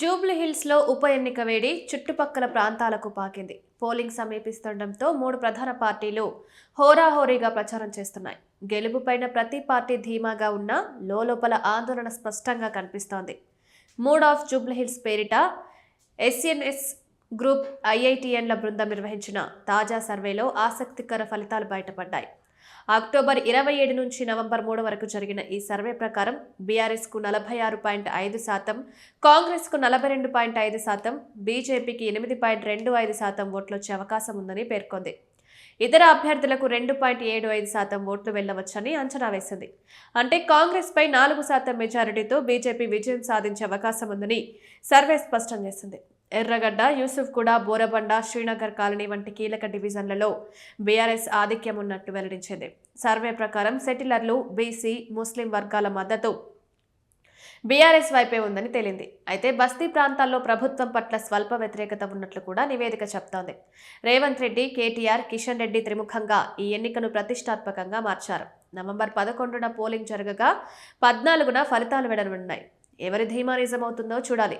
జూబ్లీహిల్స్లో ఉప ఎన్నిక వేడి చుట్టుపక్కల ప్రాంతాలకు పాకింది. పోలింగ్ సమీపిస్తుండటంతో మూడు ప్రధాన పార్టీలు హోరాహోరీగా ప్రచారం చేస్తున్నాయి. గెలుపుపైన ప్రతి పార్టీ ధీమాగా ఉన్నా లోపల ఆందోళన స్పష్టంగా కనిపిస్తోంది. మూడ్ ఆఫ్ జూబ్లీహిల్స్ పేరిట ఎస్ఎన్ఎస్ గ్రూప్ ఐఐటిఎన్ల బృందం నిర్వహించిన తాజా సర్వేలో ఆసక్తికర ఫలితాలు బయటపడ్డాయి. అక్టోబర్ ఇరవై ఏడు నుంచి నవంబర్ మూడు వరకు జరిగిన ఈ సర్వే ప్రకారం బీఆర్ఎస్కు నలభై ఆరు పాయింట్ ఐదు శాతం కాంగ్రెస్కు నలభై రెండు పాయింట్ ఐదు శాతం బీజేపీకి ఎనిమిది పాయింట్ రెండు ఐదు శాతం ఓట్లు వచ్చే అవకాశం ఉందని పేర్కొంది. ఇతర అభ్యర్థులకు రెండు పాయింట్ ఏడు ఐదు శాతం ఓట్లు వెళ్ళవచ్చని అంచనా వేసింది. అంటే కాంగ్రెస్పై నాలుగు శాతం మెజారిటీతో బీజేపీ విజయం సాధించే అవకాశం ఉందని సర్వే స్పష్టం చేసింది. ఎర్రగడ్డ యూసుఫ్ కూడా బోరబండ శ్రీనగర్ కాలనీ వంటి కీలక డివిజన్లలో బీఆర్ఎస్ ఆధిక్యం ఉన్నట్టు వెల్లడించింది. సర్వే ప్రకారం సెటిలర్లు బీసీ ముస్లిం వర్గాల మద్దతు బీఆర్ఎస్ వైపే ఉందని తేలింది. అయితే బస్తీ ప్రాంతాల్లో ప్రభుత్వం పట్ల స్వల్ప వ్యతిరేకత ఉన్నట్లు కూడా నివేదిక చెప్తోంది. రేవంత్ రెడ్డి కేటీఆర్ కిషన్ రెడ్డి త్రిముఖంగా ఈ ఎన్నికను ప్రతిష్టాత్మకంగా మార్చారు. నవంబర్ పదకొండున పోలింగ్ జరగగా పద్నాలుగున ఫలితాలు వెడనున్నాయి ఎవరి ధీమా నిజమవుతుందో చూడాలి.